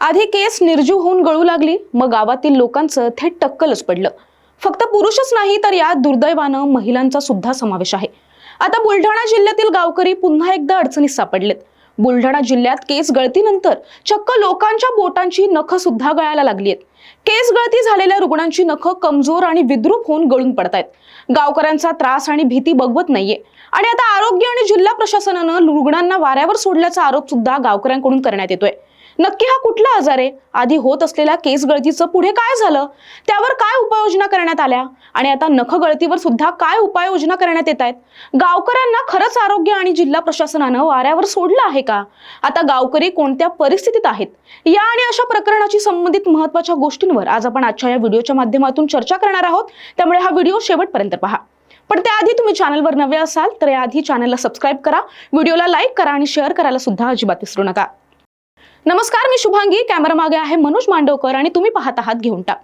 आधी केस निर्जीव होऊन गळू लागली मग गावातील लोकांचं थेट टक्कलच पडलं. फक्त पुरुषच नाही तर यात दुर्दैवानं महिलांचा सुद्धा समावेश आहे. आता बुलढाणा जिल्ह्यातील गावकरी पुन्हा एकदा अडचणीत सापडलेत. बुलढाणा जिल्ह्यात केस गळतीनंतर चक्क लोकांच्या बोटांची नख सुद्धा गळायला लागली आहेत केस गळती झालेल्या रुग्णांची नखं कमजोर आणि विद्रूप होऊन गळून पडतायत. गावकऱ्यांचा त्रास आणि भीती बघवत नाहीये. आणि आता आरोग्य आणि जिल्हा प्रशासनानं रुग्णांना वाऱ्यावर सोडल्याचा आरोप सुद्धा गावकऱ्यांकडून करण्यात येतोय. नक्की हा कुठला आजार आहे? आधी होत असलेल्या केस गळतीचं पुढे काय झालं? त्यावर काय उपाययोजना करण्यात आल्या? आणि आता नख गळतीवर सुद्धा काय उपाययोजना करण्यात येत आहेत? गावकऱ्यांना खरंच आरोग्य आणि जिल्हा प्रशासनानं वाऱ्यावर सोडलं आहे का? आता गावकरी कोणत्या परिस्थितीत आहेत? या आणि अशा प्रकरणाची संबंधित महत्त्वाच्या गोष्टींवर आज आपण आजच्या या व्हिडिओच्या माध्यमातून चर्चा करणार आहोत. त्यामुळे हा व्हिडिओ शेवटपर्यंत पहा. पण त्याआधी तुम्ही चॅनलवर नवे असाल तर याआधी चॅनलला सबस्क्राईब करा. व्हिडिओला लाईक करा आणि शेअर करायला सुद्धा अजिबात विसरू नका. नमस्कार मी शुभांगी. कॅमेरा मागे आहे मनोज मांडवकर आणि तुम्ही पाहत आहात घेऊन टाक.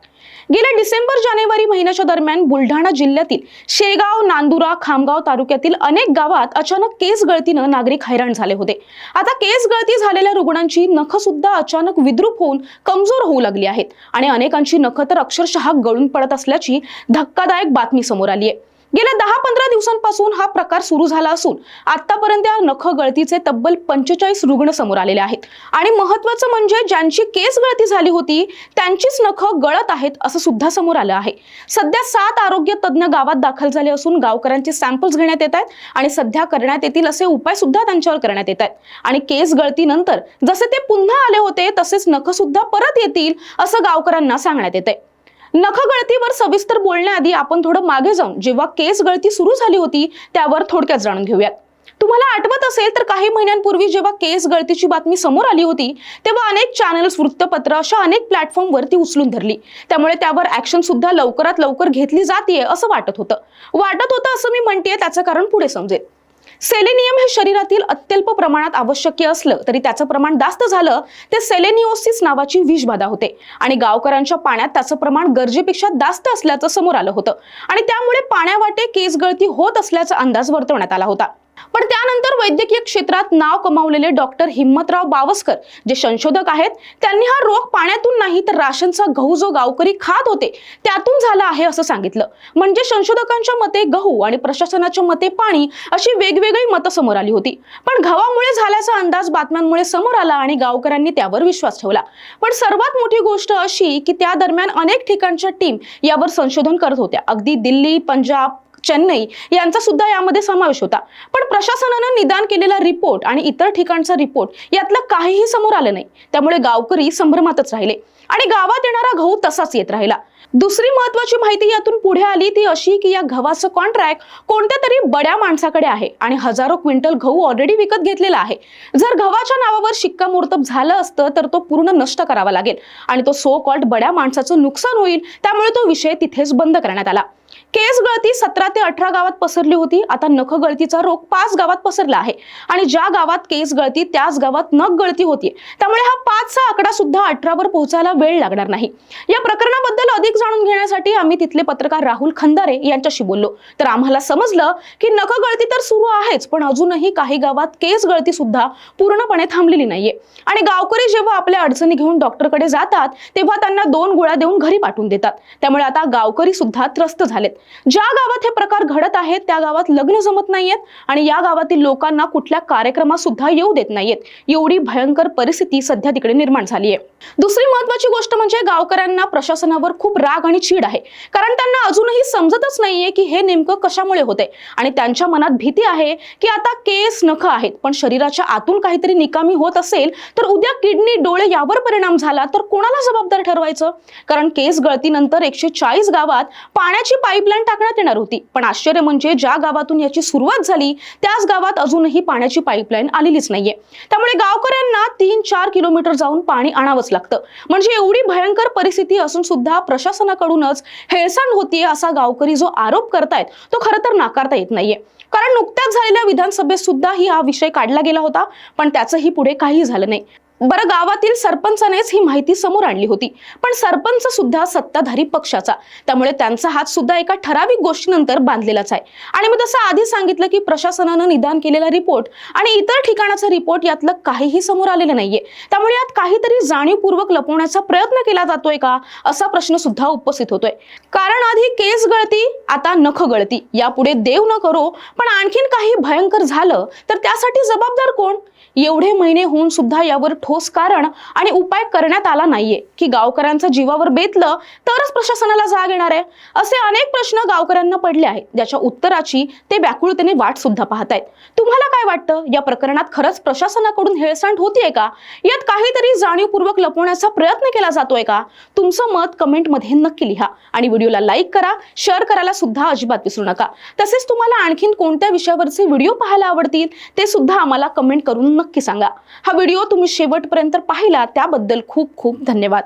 गेल्या डिसेंबर जानेवारी महिन्याच्या दरम्यान बुलढाणा जिल्ह्यातील शेगाव नांदुरा खामगाव तालुक्यातील अनेक गावात अचानक केस गळतीनं नागरिक हैराण झाले होते. आता केस गळती झालेल्या रुग्णांची नख सुद्धा अचानक विद्रूप होऊन कमजोर होऊ लागली आहेत आणि अनेकांची नख तर अक्षरशः गळून पडत असल्याची धक्कादायक बातमी समोर आली आहे. गेल्या दहा पंधरा दिवसांपासून हा प्रकार सुरू झाला असून आतापर्यंत या नख गळतीचे तब्बल पंचेचाळीस रुग्ण समोर आलेले आहेत. आणि महत्वाचं म्हणजे ज्यांची केस गळती झाली होती त्यांचीच नख गळत आहेत असं सुद्धा समोर आलं आहे. सध्या सात आरोग्य तज्ज्ञ गावात दाखल झाले असून गावकऱ्यांचे सॅम्पल्स घेण्यात येत आहेत आणि सध्या करण्यात येतील असे उपाय सुद्धा त्यांच्यावर करण्यात येत आहेत. आणि केस गळतीनंतर जसे ते पुन्हा आले होते तसेच नख सुद्धा परत येतील असं गावकऱ्यांना सांगण्यात येत आहे नख गळतीवर सविस्तर बोलण्याआधी आपण थोडं मागे जाऊन जेव्हा केस गळती सुरू झाली होती त्यावर थोडक्यात जाणून घेऊयात. तुम्हाला आठवत असेल तर काही महिन्यांपूर्वी जेव्हा केस गळतीची बातमी समोर आली होती तेव्हा अनेक चॅनल्स वृत्तपत्र अशा अनेक प्लॅटफॉर्मवर ती उचलून धरली. त्यामुळे त्यावर ऍक्शन सुद्धा लवकरात लवकर घेतली जाते असं वाटत होतं. वाटत होतं असं मी म्हणतेय त्याचं कारण पुढे समजेल. सेलेनियम हे शरीरातील अत्यल्प प्रमाणात आवश्यक असलं तरी त्याचं प्रमाण जास्त झालं ते सेलेनिओसिस नावाची विषबाधा होते. आणि गावकऱ्यांच्या पाण्यात त्याचं प्रमाण गरजेपेक्षा जास्त असल्याचं समोर आलं होतं. आणि त्यामुळे पाण्यावाटे केस गळती होत असल्याचा अंदाज वर्तवण्यात आला होता. पण त्यानंतर वैद्यकीय क्षेत्रात नाव कमावलेले डॉक्टर हिम्मतराव बावस्कर जे संशोधक आहेत त्यांनी हा रोग पाण्यातून नाही तर राशनचा गहू जो गावकरी खात होते त्यातून झाला आहे असं सांगितलं. म्हणजे संशोधकांच्या मते गहू आणि प्रशासनाच्या मते पाणी अशी वेगवेगळी मतं समोर आली होती. पण गव्हामुळे झाल्याचा अंदाज बातम्यांमुळे समोर आला आणि गावकऱ्यांनी त्यावर विश्वास ठेवला. पण सर्वात मोठी गोष्ट अशी की त्या दरम्यान अनेक ठिकाणच्या टीम यावर संशोधन करत होत्या. अगदी दिल्ली पंजाब चेन्नई यांचा सुद्धा यामध्ये समावेश होता. पण प्रशासनानं निदान केलेला रिपोर्ट आणि इतर ठिकाणचा रिपोर्ट यातलं काहीही समोर आलं नाही. त्यामुळे गावकरी संभ्रमातच राहिले. आणि गावात येणारा गहू तसाच येत राहिला. दुसरी महत्वाची माहिती यातून पुढे आली ती अशी की या गव्हाचं कॉन्ट्रॅक्ट कोणत्या तरी बड्या माणसाकडे आहे आणि हजारो क्विंटल गहू ऑलरेडी विकत घेतलेला आहे. जर गव्हाच्या नावावर शिक्कामोर्तब झालं असतं तर तो पूर्ण नष्ट करावा लागेल. आणि तो सो कॉल्ड बड्या माणसाचं नुकसान होईल. त्यामुळे तो विषय तिथेच बंद करण्यात आला. केस गळती सतरा ते अठरा गावात पसरली होती. आता नख गळतीचा रोग पाच गावात पसरला आहे. आणि ज्या गावात केस गळती त्याच गावात नख गळती होती त्यामुळे हा पाचचा आकडा सुद्धा अठरावर पोहोचायला वेळ लागणार नाही. या प्रकरणाबद्दल अधिक जाणून घेण्यासाठी आम्ही तिथले पत्रकार राहुल खंदारे यांच्याशी बोललो. तर आम्हाला समजलं की नख गळती तर सुरू आहेच पण अजूनही काही गावात केस गळती सुद्धा पूर्णपणे थांबलेली नाहीये. आणि गावकरी जेव्हा आपल्या अडचणी घेऊन डॉक्टरकडे जातात तेव्हा त्यांना दोन गोळ्या देऊन घरी पाठवून देतात. त्यामुळे आता गावकरी सुद्धा त्रस्त झालेत. ज्या गावात हे प्रकार घडत आहेत त्या गावात लग्न जमत नाहीयेत आणि या गावातील लोकांना कुठल्या कार्यक्रमात सुद्धा येऊ देत नाहीयेत. एवढी भयंकर परिस्थिती सध्या तिकडे निर्माण झाली आहे. दुसरी महत्वाची गोष्ट म्हणजे गावकऱ्यांना प्रशासनावर खूप राग आणि चीड आहे. कारण त्यांना अजूनही समजतच नाहीये की हे नेमकं कशामुळे होते आणि त्यांच्या मनात भीती आहे की आता केस नख आहेत पण शरीराच्या आतून काहीतरी निकामी होत असेल तर उद्या किडनी डोळे यावर परिणाम झाला तर कोणाला जबाबदार ठरवायचं? कारण केस गळतीनंतर एकशे चाळीस गावात पाण्याची पाईपलाईन टाकण्यात येणार होती. पण आश्चर्य म्हणजे ज्या गावातून याची सुरुवात झाली त्याच गावात अजूनही पाण्याची पाईपलाईन आलेलीच नाहीये. त्यामुळे गावकऱ्यांना तीन चार किलोमीटर जाऊन पाणी आणावंच लागतं. म्हणजे एवढी भयंकर परिस्थिती असून सुद्धा प्रशासनाकडूनच हेळसांड होतीये असा गावकरी जो आरोप करतायत तो खरं तर नाकारता येत नाहीये. कारण नुकत्याच झालेल्या विधानसभेत सुद्धा ही हा विषय काढला गेला होता पण त्याचंही पुढे काही झालं नाही. बरं गावातील सरपंचानेच ही माहिती समोर आणली होती. पण सरपंच सुद्धा सत्ताधारी पक्षाचा. त्यामुळे त्यांचा हात सुद्धा एका ठराविक गोष्टीनंतर बांधलेलाच आहे. आणि मी तसं आधी सांगितलं की प्रशासनानं निदान केलेला रिपोर्ट आणि इतर ठिकाणाचा रिपोर्ट यातलं काहीही समोर आलेलं नाहीये. त्यामुळे यात काहीतरी जाणीवपूर्वक लपवण्याचा प्रयत्न केला जातोय का असा प्रश्न सुद्धा उपस्थित होतोय. कारण आधी केस गळती आता नख गळती. यापुढे देव न करो पण आणखीन काही भयंकर झालं तर त्यासाठी जबाबदार कोण? एवढे महिने होऊन सुद्धा यावर ठोस कारण आणि उपाय करण्यात आला नाहीये. की गावकऱ्यांचं जीवावर बेतलं तरच प्रशासनाला जाग येणार आहे. असे अनेक प्रश्न गावकऱ्यांना पडले आहेत. ज्याच्या उत्तराची ते व्याकुळतेने वाट सुद्धा पाहतायत. तुम्हाला काय वाटतं? या प्रकरणात खरंच प्रशासनाकडून हेळसांड होतीये का? यात काहीतरी जाणीवपूर्वक लपवण्याचा प्रयत्न केला जातोय का? तुमचं मत कमेंटमध्ये नक्की लिहा. आणि व्हिडिओला लाईक करा शेअर करायला सुद्धा अजिबात विसरू नका. तसेच तुम्हाला आणखीन कोणत्या विषयावरचे व्हिडिओ पाहायला आवडतील ते सुद्धा आम्हाला कमेंट करून नक्की सांगा. हा व्हिडिओ तुम्ही शेवटपर्यंत पाहिला त्याबद्दल खूप खूप धन्यवाद.